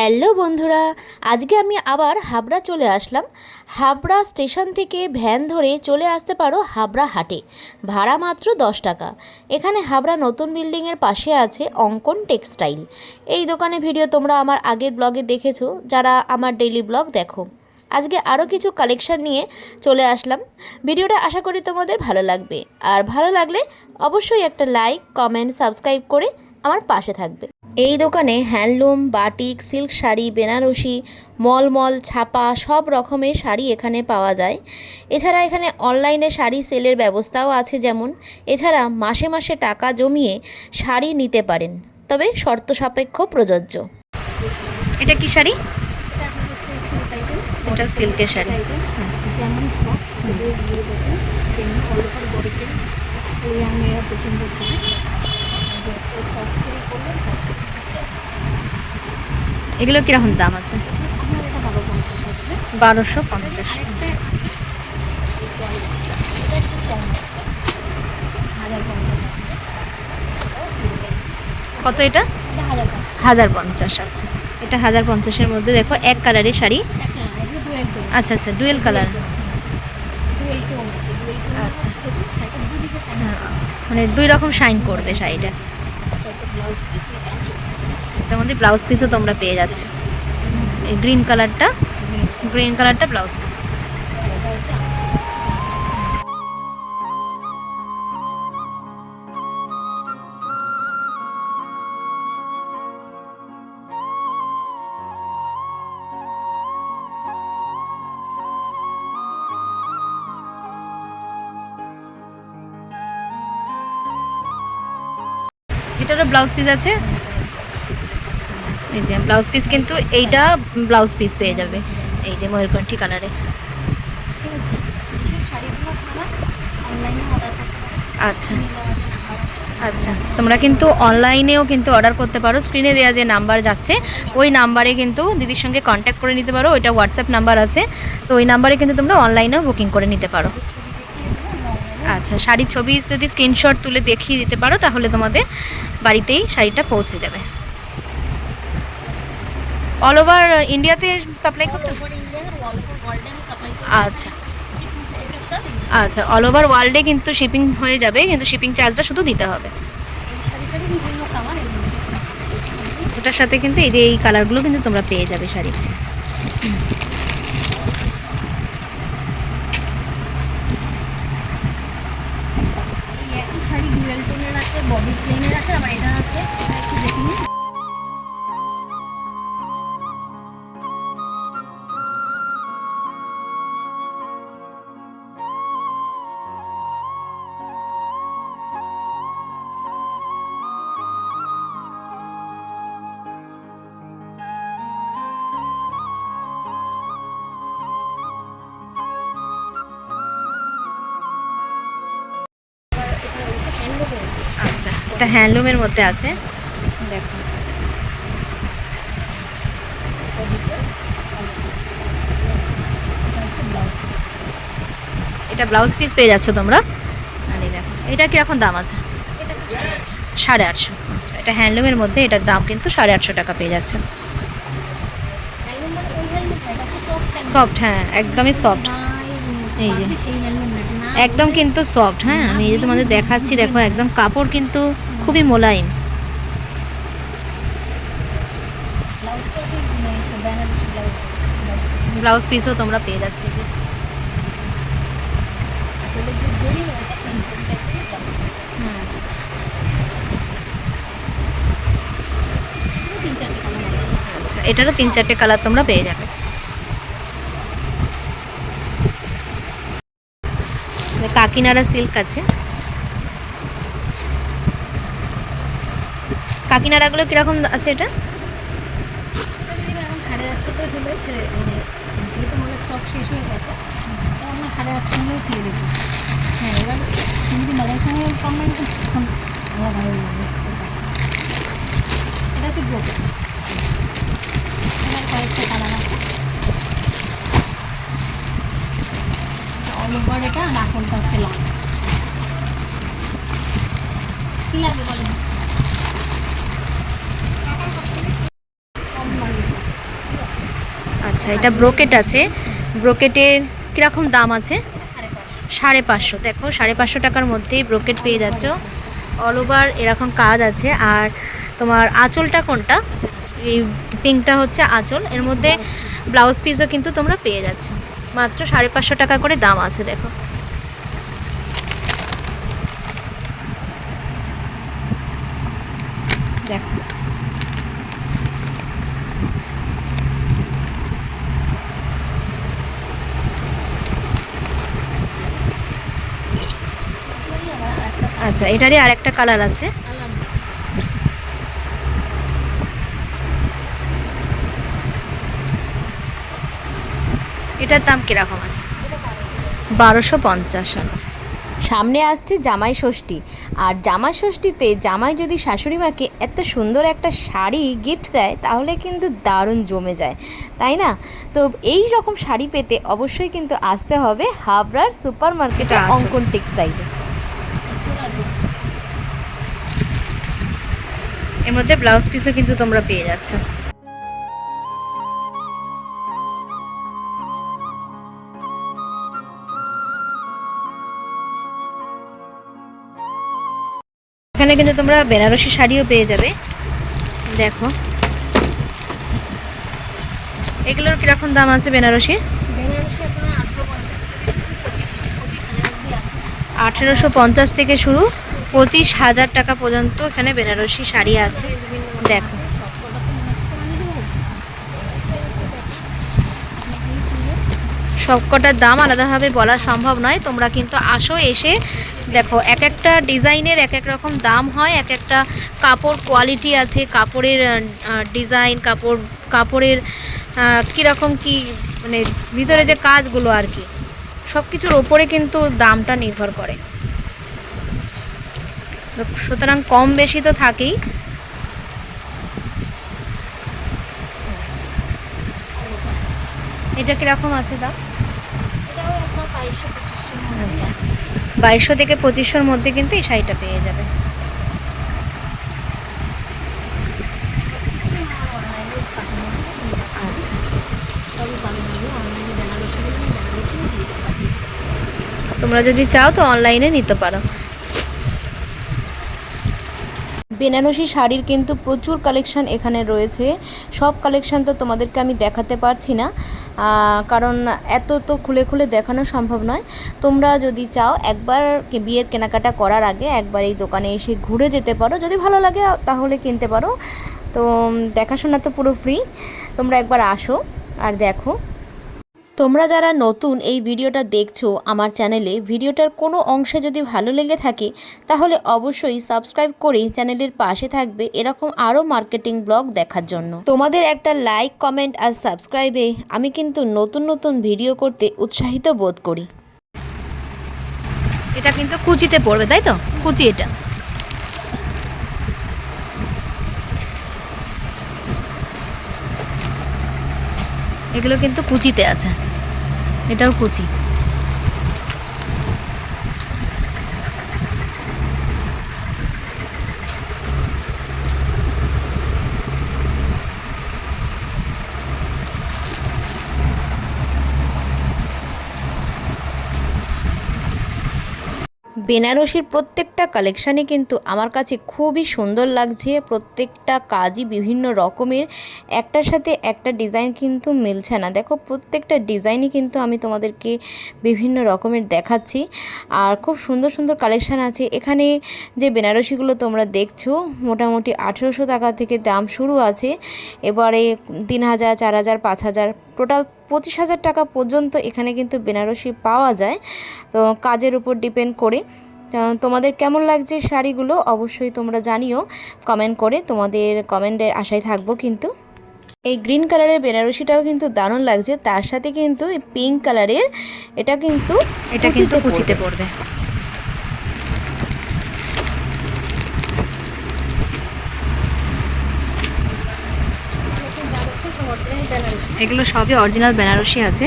Hello বন্ধুরা, আজকে আমি আবার হাবড়া চলে আসলাম। হাবড়া স্টেশন থেকে ভ্যান ধরে চলে আসতে পারো হাবড়া হাটে, ভাড়া মাত্র দশ টাকা। এখানে হাবড়া নতুন বিল্ডিংয়ের পাশে আছে অঙ্কন টেক্সটাইল। এই দোকানে ভিডিও তোমরা আমার আগের ব্লগে দেখেছ, যারা আমার ডেইলি ব্লগ দেখো। আজকে আরও কিছু কালেকশন নিয়ে চলে আসলাম। ভিডিওটা আশা করি তোমাদের ভালো লাগবে। আর ভালো লাগলে অবশ্যই একটা লাইক, কমেন্ট, সাবস্ক্রাইব করে আমার পাশে থাকবে। এই দোকানে handloom batik silk sari Benarasi mulmul ছাপা সব রকমের শাড়ি এখানে পাওয়া যায়। এছাড়া এখানে অনলাইনে শাড়ি সেলের ব্যবস্থাও আছে যেমন এছাড়া মাসে মাসে টাকা জমিয়ে শাড়ি নিতে পারেন তবে শর্ত সাপেক্ষ প্রযোজ্য। এটা কি শাড়ি? এটা আপনার হচ্ছে সিল্ক আইটেম এটা সিল্কের শাড়ি। আচ্ছা। যেমন ফ্রক দিয়ে দিয়ে দেখুন। তেমনি অল ওভার বডিতে। আসলে মেয়েরা পছন্দ চায় যত সফট সিল্ক সিল্ক আছে এগুলো কীরকম দাম আছে? বারোশো পঞ্চাশ। কত এটা? হাজার পঞ্চাশ আচ্ছা। এটা হাজার পঞ্চাশের মধ্যে দেখো, এক কালারের শাড়ি। আচ্ছা আচ্ছা ডুয়েল কালার। আচ্ছা। মানে দুই রকম শাইন করবে শাড়িটা। তার মধ্যে ব্লাউজ পিসও তোমরা পেয়ে যাচ্ছ গ্রিন কালারটা গ্রিন কালারটা ব্লাউজ পিস। এটারও ব্লাউজ পিস আছে এই যে ব্লাউজ পিস কিন্তু এইটা ব্লাউজ পিস পেয়ে যাবে। এই যে ময়ূরকণ্ঠী কালারে ঠিক আছে? আচ্ছা। আচ্ছা। তোমরা কিন্তু অনলাইনেও কিন্তু অর্ডার করতে পারো। স্ক্রিনে দেওয়া যে নাম্বার যাচ্ছে ওই নাম্বারে কিন্তু দিদির সঙ্গে কন্ট্যাক্ট করে নিতে পারো। ওইটা হোয়াটসঅ্যাপ নাম্বার আছে। তো ওই নাম্বারে কিন্তু তোমরা অনলাইনেও বুকিং করে নিতে পারো। আচ্ছা শাড়ির ছবি যদি স্ক্রিনশট তুলে দেখিয়ে দিতে পারো তাহলে তোমাদের বাড়িতেই শাড়িটা পৌঁছে যাবে। অল ওভার ইন্ডিয়াতে সাপ্লাই করতে আচ্ছা। আচ্ছা অল ওভার ওয়ার্ল্ডে কিন্তু শিপিং হয়ে যাবে কিন্তু শিপিং চার্জটা শুধু দিতে হবে। ওটার সাথে কিন্তু এই যে এই কালারগুলো কিন্তু তোমরা পেয়ে যাবে শাড়ি। শাড়ি ডুয়েল টোনের আছে বডি প্লেনের আছে আবার এটা আছে একটু দেখে নিন এটা হ্যান্ডলুমের মধ্যে আছে। এটা ব্লাউজ পিস পেয়ে যাচ্ছ তোমরা। আর এই দেখো, এটা কীরকম দাম আছে? সাড়ে আটশো। আচ্ছা এটা হ্যান্ডলুমের মধ্যে এটার দাম কিন্তু সাড়ে আটশো টাকা পেয়ে যাচ্ছে। সফট হ্যাঁ একদমই সফট এই যে। একদম কিন্তু সফট হ্যাঁ আমি এই যে তোমাদের দেখাচ্ছি, দেখো, একদম কাপড় কিন্তু খুবই মোলায়েম। মানে ব্লাউজ ব্লাউজ পিসও তোমরা পেয়ে যাচ্ছে যে। আছে। আচ্ছা এটারও তিন চারটে কালার তোমরা পেয়ে যাবে। কাকিনাড়া সিল্ক আছে। কাকিনাড়াগুলো কীরকম আছে এটা সাড়ে আটশোতে হলেও ছেড়ে মানে যেহেতু স্টক শেষ হয়ে গেছে আমরা সাড়ে আটশো ছেড়ে হ্যাঁ এবার সঙ্গে এটা হচ্ছে আছে এটা আর হচ্ছে কী লাগবে বলেন কম লাগবে আচ্ছা এটা ব্রোকেট আছে। ব্রোকেটের কীরকম দাম আছে? সাড়ে পাঁচশো। দেখো, সাড়ে পাঁচশো টাকার মধ্যেই ব্রোকেট পেয়ে যাচ্ছ। অল ওভার এরকম কাজ আছে। আর তোমার আঁচলটা কোনটা? এই পিঙ্কটা হচ্ছে আঁচল। এর মধ্যে ব্লাউজ পিসও কিন্তু তোমরা পেয়ে যাচ্ছ। মাত্র সাড়ে পাঁচশো টাকা করে দাম আছে, দেখো। দেখো আচ্ছা এটারই আর একটা কালার আছে। এটার দাম কীরকম আছে? বারোশো পঞ্চাশ আছে সামনে আসছে জামাই ষষ্ঠী। আর জামাই ষষ্ঠীতে জামাই যদি শাশুড়ি মাকে এত সুন্দর একটা শাড়ি গিফট দেয় তাহলে কিন্তু দারুণ জমে যায় তাই না? তো এই রকম শাড়ি পেতে অবশ্যই কিন্তু আসতে হবে হাবড়ার সুপার মার্কেটে এটা অঙ্কন টেক্সটাইলে। এর মধ্যে ব্লাউজ পিসও কিন্তু তোমরা পেয়ে যাচ্ছ এখানে কিন্তু তোমরা বেনারসি শাড়িও পেয়ে যাবে দেখো এগুলোর কীরকম দাম আছে বেনারসি আঠেরোশো পঞ্চাশ থেকে শুরু পঁচিশ হাজার টাকা পর্যন্ত এখানে বেনারসি শাড়ি আছে। দেখো। সবকটার দাম আলাদাভাবে বলা সম্ভব নয়। তোমরা কিন্তু আসো এসে। দেখো এক একটা ডিজাইনের এক এক রকম দাম হয় এক একটা কাপড় কোয়ালিটি আছে, কাপড়ের ডিজাইন কাপড়, কাপড়ের কীরকম কি মানে ভিতরে যে কাজগুলো আর কি সব কিছুর ওপরে কিন্তু দামটা নির্ভর করে। সুতরাং কম বেশি তো থাকেই। এটা কীরকম আছে দাম? আচ্ছা। বাইশশো থেকে পঁচিশশোর মধ্যে কিন্তু এই শাড়িটা পেয়ে যাবে। আচ্ছা। তোমরা যদি চাও তো অনলাইনে নিতে পারো। বেনারসি শাড়ির কিন্তু প্রচুর কালেকশান এখানে রয়েছে। সব কালেকশান তো তোমাদেরকে আমি দেখাতে পারছি না কারণ এত তো খুলে খুলে দেখানো সম্ভব নয়। তোমরা যদি চাও একবার বিয়ের কেনাকাটা করার আগে একবার এই দোকানে এসে ঘুরে যেতে পারো। যদি ভালো লাগে তাহলে কিনতে পারো। তো দেখাশোনা তো পুরো ফ্রি তোমরা একবার আসো আর দেখো। তোমরা যারা নতুন এই ভিডিওটা দেখছ আমার চ্যানেলে, ভিডিওটার কোনো অংশে যদি ভালো লেগে থাকে, তাহলে অবশ্যই সাবস্ক্রাইব করে চ্যানেলের পাশে থাকবে এরকম আরও মার্কেটিং ব্লগ দেখার জন্য। তোমাদের একটা লাইক, কমেন্ট আর সাবস্ক্রাইবে আমি কিন্তু নতুন নতুন ভিডিও করতে উৎসাহিত বোধ করি। এটা কিন্তু কুচিতে পড়বে, তাই তো? কুচি এটা। এগুলো কিন্তু কুচিতে আছে। এটাও কুচি। বেনারসির প্রত্যেকটা কালেকশানই কিন্তু আমার কাছে খুবই সুন্দর লাগছে। প্রত্যেকটা কাজই বিভিন্ন রকমের, একটার সাথে একটা ডিজাইন কিন্তু মিলছে না। দেখো, প্রত্যেকটা ডিজাইনই কিন্তু আমি তোমাদেরকে বিভিন্ন রকমের দেখাচ্ছি। আর খুব সুন্দর সুন্দর কালেকশান আছে। এখানে যে বেনারসিগুলো তোমরা দেখছ, মোটামুটি আঠেরোশো টাকা থেকে দাম শুরু আছে। এবারে তিন হাজার, চার হাজার, পাঁচ হাজার টোটাল পঁচিশ হাজার টাকা পর্যন্ত এখানে কিন্তু বেনারসি পাওয়া যায়। তো কাজের উপর ডিপেন্ড করে। তোমাদের কেমন লাগছে শাড়িগুলো অবশ্যই তোমরা জানিও। কমেন্ট করে তোমাদের কমেন্টের আশায় থাকব কিন্তু। এই গ্রিন কালারের বেনারসিটাও কিন্তু দারুণ লাগছে। তার সাথে কিন্তু এই পিঙ্ক কালারের এটা কিন্তু এটা কিন্তু কুচিতে পড়বে নতুন যা দেখছেন সব অরিজিনাল বেনারসি এগুলো সবই অরিজিনাল বেনারসি আছে।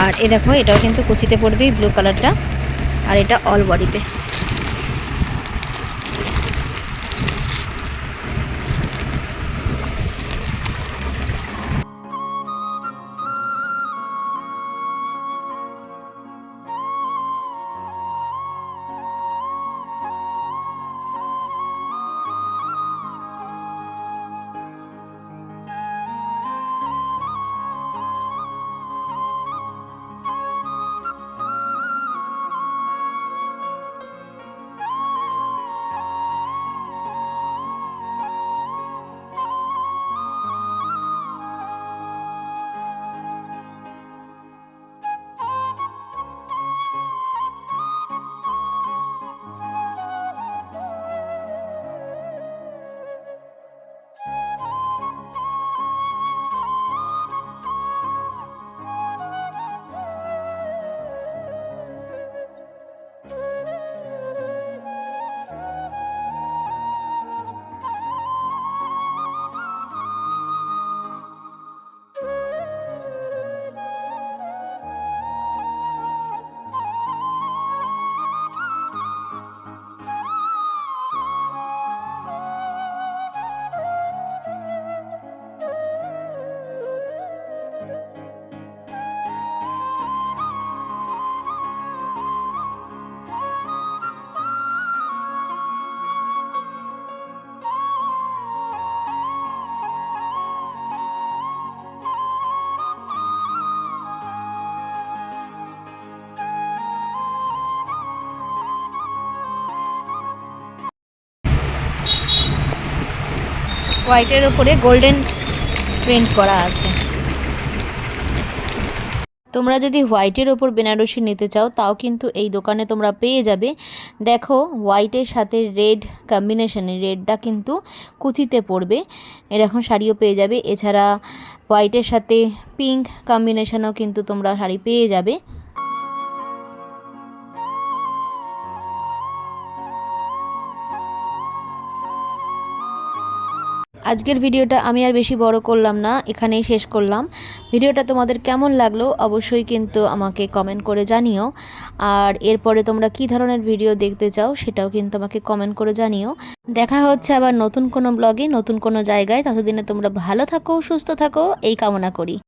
আর এ দেখো, এটাও কিন্তু কুচিতে পড়বে ব্লু কালারটা আর এটা অল বডিতে হোয়াইটের ওপরে গোল্ডেন প্রিন্ট করা আছে। তোমরা যদি হোয়াইটের ওপর বেনারসি নিতে চাও, তাও কিন্তু এই দোকানে তোমরা পেয়ে যাবে। দেখো, হোয়াইটের সাথে রেড কম্বিনেশনে, রেডটা কিন্তু কুচিতে পড়বে। এরকম শাড়িও পেয়ে যাবে। এছাড়া হোয়াইটের সাথে পিঙ্ক কম্বিনেশনও কিন্তু তোমরা শাড়ি পেয়ে যাবে। আজকের ভিডিওটা আমি আর বেশি বড় করলাম না, এখানেই শেষ করলাম। ভিডিওটা তোমাদের কেমন লাগল অবশ্যই কিন্তু আমাকে কমেন্ট করে জানিও। আর এরপরে তোমরা কি ধরনের ভিডিও দেখতে চাও সেটাও কিন্তু আমাকে কমেন্ট করে জানিও। দেখা হচ্ছে আবার নতুন কোনো ব্লগে নতুন কোনো জায়গায়। ততদিনে তোমরা ভালো থাকো, সুস্থ থাকো, এই কামনা করি।